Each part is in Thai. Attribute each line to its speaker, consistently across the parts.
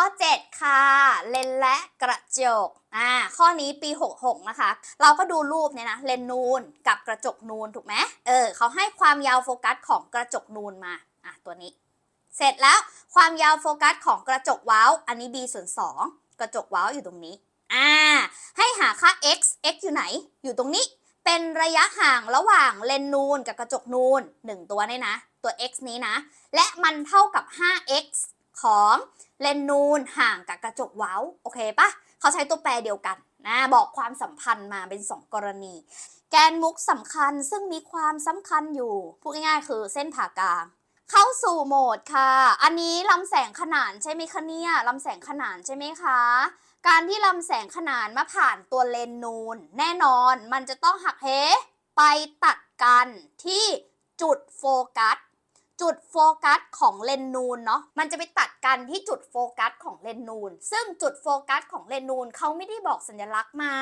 Speaker 1: ข้อ 7 ค่ะ เลนและกระจกอ่าข้อนี้ปี 66 นะคะ เราก็ดูรูปเนี่ยนะเลนนูนกับกระจกนูนถูกไหมเออเขาให้ความยาวโฟกัสของกระจกนูนมาอะตัวนี้ เสร็จแล้วความยาวโฟกัสของกระจกว้าวอันนี้ b ส่วน2กระจกว้าวอยู่ตรงนี้อ่าให้หาค่า x x อยู่ไหน อยู่ตรงนี้เป็นระยะห่างระหว่างเลนนูนกับกระจกนูน1ตัวเนี่ยนะ ตัว x นี้นะ และมันเท่ากับ 5x ของเลนนูนห่างกับกระจกเว้าโอเคปะเขาใช้ตัวแปรเดียวกันนะบอกความสัมพันธ์มาเป็น 2 กรณี แกนมุกสำคัญซึ่งมีความสำคัญอยู่ พูดง่ายๆ คือเส้นผ่ากลาง เข้าสู่โหมดค่ะ อันนี้ลำแสงขนานใช่ไหมคะเนี่ยลำแสงขนานใช่ไหมคะ การที่ลำแสงขนานมาผ่านตัวเลนนูน แน่นอนมันจะต้องหักเหไปตัดกันที่จุดโฟกัส จุดโฟกัสของเลนส์นูนเนาะมันจะไปตัดกันที่จุดโฟกัสของเลนส์นูน ซึ่งจุดโฟกัสของเลนส์นูนเขาไม่ได้บอกสัญลักษณ์มา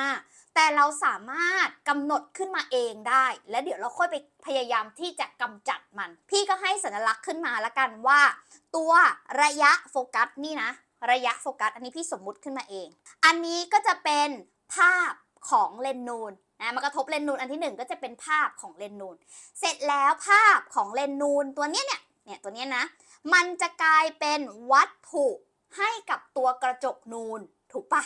Speaker 1: แต่เราสามารถกำหนดขึ้นมาเองได้ และเดี๋ยวเราค่อยไปพยายามที่จะกำจัดมัน พี่ก็ให้สัญลักษณ์ขึ้นมาละกันว่า ตัวระยะโฟกัสนี่นะ ระยะโฟกัส อันนี้พี่สมมุติขึ้นมาเอง อันนี้ก็จะเป็นภาพของเลนส์นูน นะมากระทบเลนส์นูนอันที่หนึ่งก็จะเป็นภาพของเลนส์นูน เสร็จแล้วภาพของเลนส์นูนตัวเนี้ยเนี่ยเนี่ยตัวเนี้ยนะ มันจะกลายเป็นวัตถุให้กับตัวกระจกนูนถูกปะ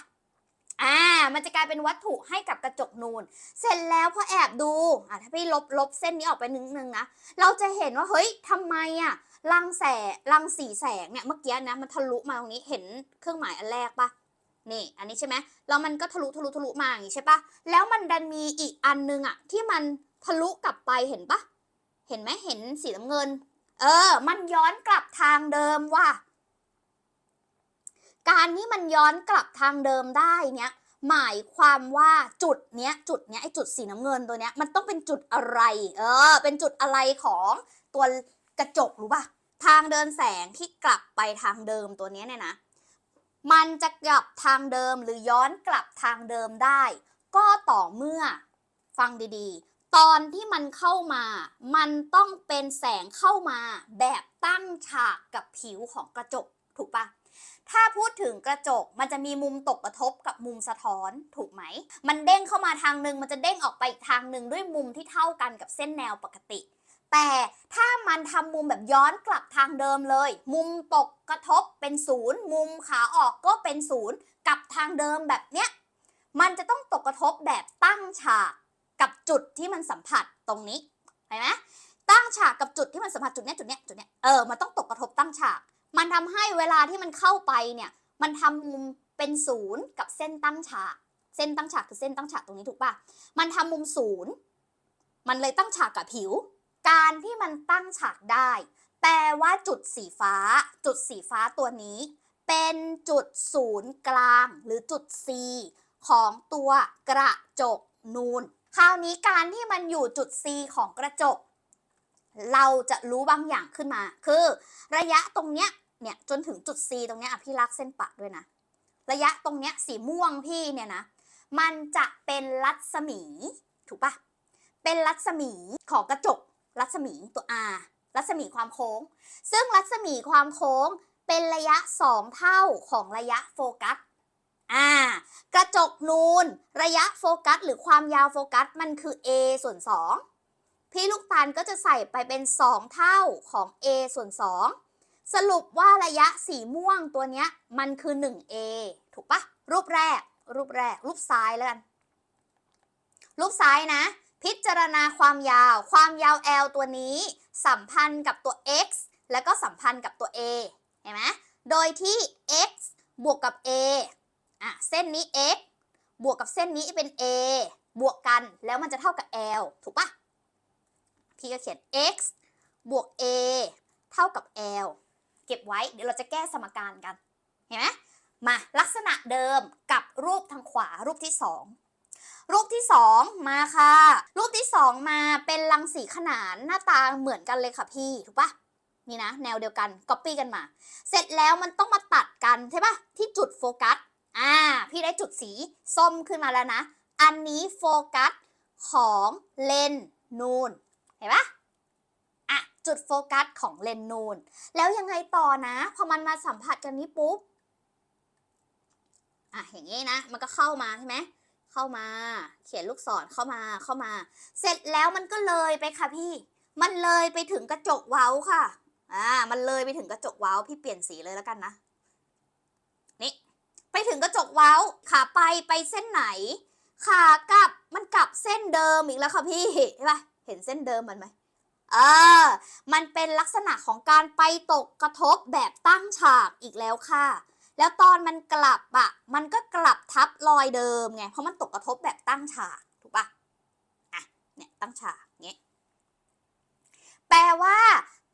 Speaker 1: อ่า มันจะกลายเป็นวัตถุให้กับกระจกนูน เสร็จแล้วพอแอบดูอะถ้าพี่ลบลบเส้นนี้ออกไปนิดนึงนะ เราจะเห็นว่าเฮ้ยทำไมอะรังแสรังสีแสงเนี่ยเมื่อกี้นะมันทะลุมาตรงนี้เห็นเครื่องหมายอันแรกปะ นี่อันนี้ใช่ไหมแล้วมันก็ทะลุทะลุทะลุมาอย่างนี้ใช่ปะแล้วมันดันมีอีกอันนึงอะที่มันทะลุกลับไปเห็นปะเห็นไหมเห็นสีน้ำเงิน เออ มันย้อนกลับทางเดิมว่ะการที่มันย้อนกลับทางเดิมได้เนี่ยหมายความว่าจุดเนี้ยจุดเนี้ยไอจุดสีน้ำเงินตัวเนี้ยมันต้องเป็นจุดอะไร เออ เป็นจุดอะไรของตัวกระจกรู้ป่ะทางเดินแสงที่กลับไปทางเดิมตัวเนี้ยเนี่ยนะ มันจะกลับทางเดิมหรือย้อนกลับทางเดิมได้ ก็ต่อเมื่อ ฟังดีๆ ตอนที่มันเข้ามา มันต้องเป็นแสงเข้ามา แบบตั้งฉากกับผิวของกระจกถูกปะถ้าพูดถึงกระจกมันจะมีมุมตกกระทบกับมุมสะท้อนถูกไหม มันเด้งเข้ามาทางหนึ่งมันจะเด้งออกไปอีกทางหนึ่งด้วยมุมที่เท่ากันกับเส้นแนวปกติ แต่ถ้ามันทำมุมแบบย้อนกลับทางเดิมเลย มุมตกกระทบเป็นศูนย์มุมขาออกก็เป็นศูนย์กับทางเดิมแบบเนี้ยมันจะต้องตกกระทบแบบตั้งฉากกับจุดที่มันสัมผัสตรงนี้เห็นไหมตั้งฉากกับจุดที่มันสัมผัสจุดเนี้ยจุดเนี้ยจุดเนี้ยเออมันต้องตกกระทบตั้งฉาก มันทำให้เวลาที่มันเข้าไปเนี่ยมันทำมุมเป็นศูนย์กับเส้นตั้งฉาก เส้นตั้งฉากคือเส้นตั้งฉากตรงนี้ถูกป่ะมันทำมุมศูนย์มันเลยตั้งฉากกับผิว การที่มันตั้งฉากได้ แปลว่าจุดสีฟ้า จุดสีฟ้าตัวนี้ เป็นจุดศูนย์กลาง หรือจุด C ของตัวกระจกนูน คราวนี้การที่มันอยู่จุด C ของกระจก เราจะรู้บางอย่างขึ้นมา คือ ระยะตรงเนี้ยเนี่ยจนถึงจุด C ตรงเนี้ยพี่ลากเส้นปะด้วยนะ ระยะตรงเนี้ยสีม่วงพี่เนี่ยนะ มันจะเป็นรัศมี ถูกปะเป็นรัศมีของกระจก รัศมีตัว R รัศมีความโค้ง ซึ่งรัศมีความโค้งเป็นระยะ 2 เท่าของระยะโฟกัสอ่ากระจกนูน ระยะโฟกัส หรือความยาวโฟกัสมันคือ a ส่วน 2 พี่ลูกตาลก็จะใส่ไปเป็น 2 เท่าของ a ส่วน 2 สรุปว่าระยะสีม่วงตัวเนี้ยมันคือ 1a ถูกปะรูปแรก รูปแรก รูปซ้ายแล้วกัน รูปซ้ายนะ พิจารณาความยาว ความยาว L ตัวนี้ สัมพันธ์กับตัว x แล้วก็สัมพันธ์กับตัว a เห็นไหมโดยที่ x บวกกับ a อะเส้นนี้ x บวกกับเส้นนี้เป็น a บวกกันแล้วมันจะเท่ากับ L ถูกปะพี่ก็เขียน x บวก a เท่ากับ L เก็บไว้เดี๋ยวเราจะแก้สมการกัน เห็นไหมมาลักษณะเดิมกับรูปทางขวารูปที่ 2 รูปที่ 2 มาค่ะ รูปที่ 2 มาเป็นรังสีขนานหน้าตาเหมือนกันเลยค่ะพี่ถูกปะนี่นะ แนวเดียวกันก๊อปปี้กันมา เสร็จแล้วมันต้องมาตัดกันใช่ปะที่จุดโฟกัสอ่าพี่ได้จุดสีส้มขึ้นมาแล้วนะ อันนี้โฟกัสของเลนส์นูนเห็นปะอะจุดโฟกัสของเลนส์นูน แล้วยังไงต่อนะพอมันมาสัมผัสกันนี้ปุ๊บอย่างนี้นะ มันก็เข้ามาใช่ไหม เข้ามา เขียนลูกศรเข้ามาเข้ามา เสร็จแล้วมันก็เลยไปค่ะพี่ มันเลยไปถึงกระจกเว้าค่ะอ่ามันเลยไปถึงกระจกเว้าพี่เปลี่ยนสีเลยแล้วกันนะนี่ไปถึงกระจกเว้าขาไปไปเส้นไหน ขากลับมันกลับเส้นเดิมอีกแล้วค่ะพี่เห็นปะเห็นเส้นเดิมมันไหมเออ มันเป็นลักษณะของการไปตกกระทบแบบตั้งฉากอีกแล้วค่ะ แล้วตอนมันกลับอะมันก็กลับทับรอยเดิมไง เพราะมันตกกระทบแบบตั้งฉาก ถูกปะอะ เนี่ยตั้งฉากเงี้ย แปลว่า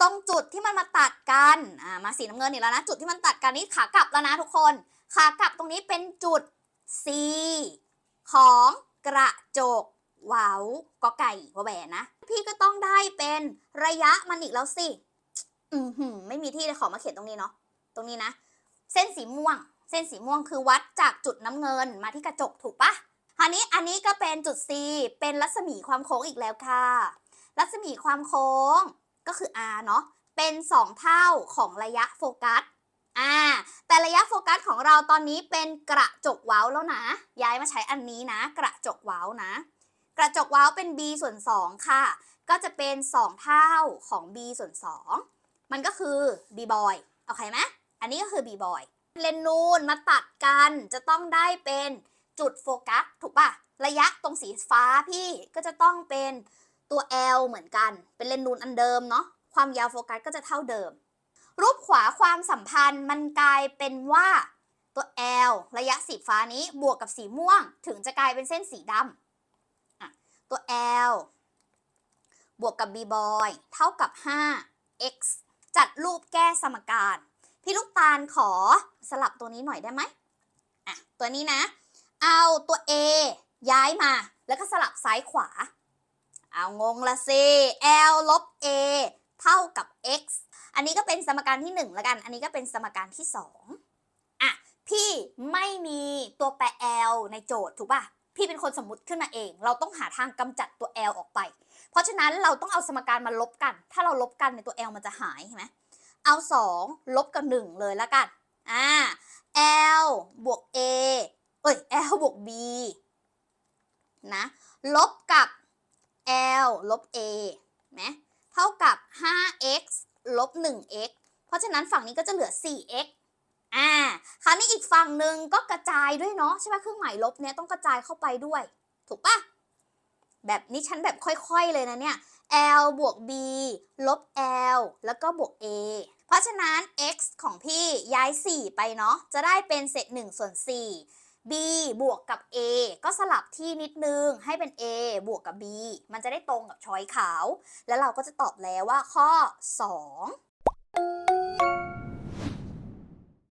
Speaker 1: ตรงจุดที่มันมาตัดกัน อ่า มาสีน้ำเงินอีกแล้วนะ จุดที่มันตัดกันนี่ขากลับแล้วนะทุกคน ขากลับตรงนี้เป็นจุด C ของกระจกเว้ากอไก่วแหวนนะ พี่ก็ต้องได้เป็นระยะมันอีกแล้วสิ อือหือ ไม่มีที่เลยขอมาเขียนตรงนี้เนาะ ตรงนี้นะ เส้นสีม่วง เส้นสีม่วงคือวัดจากจุดน้ำเงินมาที่กระจกถูกปะอันนี้อันนี้ก็เป็นจุด C เป็นรัศมีความโค้งอีกแล้วค่ะ รัศมีความโค้งก็คือ r เนาะเป็น 2 เท่าของระยะโฟกัสอ่าแต่ระยะโฟกัสของเราตอนนี้เป็นกระจกเว้าแล้วนะ ย้ายมาใช้อันนี้นะ กระจกเว้านะ กระจกเว้าเป็น b ส่วน 2 ค่ะ ก็จะเป็น 2 เท่าของ b ส่วน 2 มันก็คือ b boy โอเคไหม อันนี้ก็คือ b boy เลนนูนมาตัดกันจะต้องได้เป็นจุดโฟกัสถูกปะระยะตรงสีฟ้าพี่ก็จะต้องเป็นตัว L เหมือนกัน เป็นเลนนูนอันเดิมเนาะความยาวโฟกัสก็จะเท่าเดิม รูปขวาความสัมพันธ์มันกลายเป็นว่าตัว L ระยะสีฟ้านี้บวกกับสีม่วง ถึงจะกลายเป็นเส้นสีดำตัว L บวกกับ b boy เท่ากับ 5 x จัดรูปแก้สมการ พี่ลูกตาลขอสลับตัวนี้หน่อยได้ไหมอะตัวนี้นะ เอาตัว A ย้ายมาแล้วก็สลับซ้ายขวา เอางงละสิ L ลบ A เท่ากับ x อันนี้ก็เป็นสมการที่1แล้วกัน อันนี้ก็เป็นสมการที่2อะพี่ไม่มีตัวแปร L ในโจทย์ถูกป่ะพี่เป็นคนสมมุติขึ้นมาเอง เราต้องหาทางกำจัดตัว L ออกไป เพราะฉะนั้นเราต้องเอาสมการมาลบกัน ถ้าเราลบกันในตัว L มันจะหายใช่ไหม เอา 2 ลบกับ 1 เลยล้วกันอ่า L บวก A เอ้ย L บวก B นะลบกับ L ลบ A ไหมเท่ากับ 5x ลบ 1x เพราะฉะนั้นฝั่งนี้ก็จะเหลือ 4x อ่า คราวนี้อีกฝั่งหนึ่งก็กระจายด้วยเนาะใช่ไหมเครื่องหมายลบเนี่ยต้องกระจายเข้าไปด้วย ถูกปะแบบนี้ฉันแบบค่อยๆเลยนะเนี่ย L บวก B ลบ L แล้วก็บวก A เพราะฉะนั้น x ของพี่ย้าย 4 ไปเนาะ จะได้เป็นเศษ1ส่วน 4 b บวกกับ a ก็สลับที่นิดนึงให้เป็น a บวกกับ b มันจะได้ตรงกับช้อยขาว แล้วเราก็จะตอบแล้วว่าข้อ 2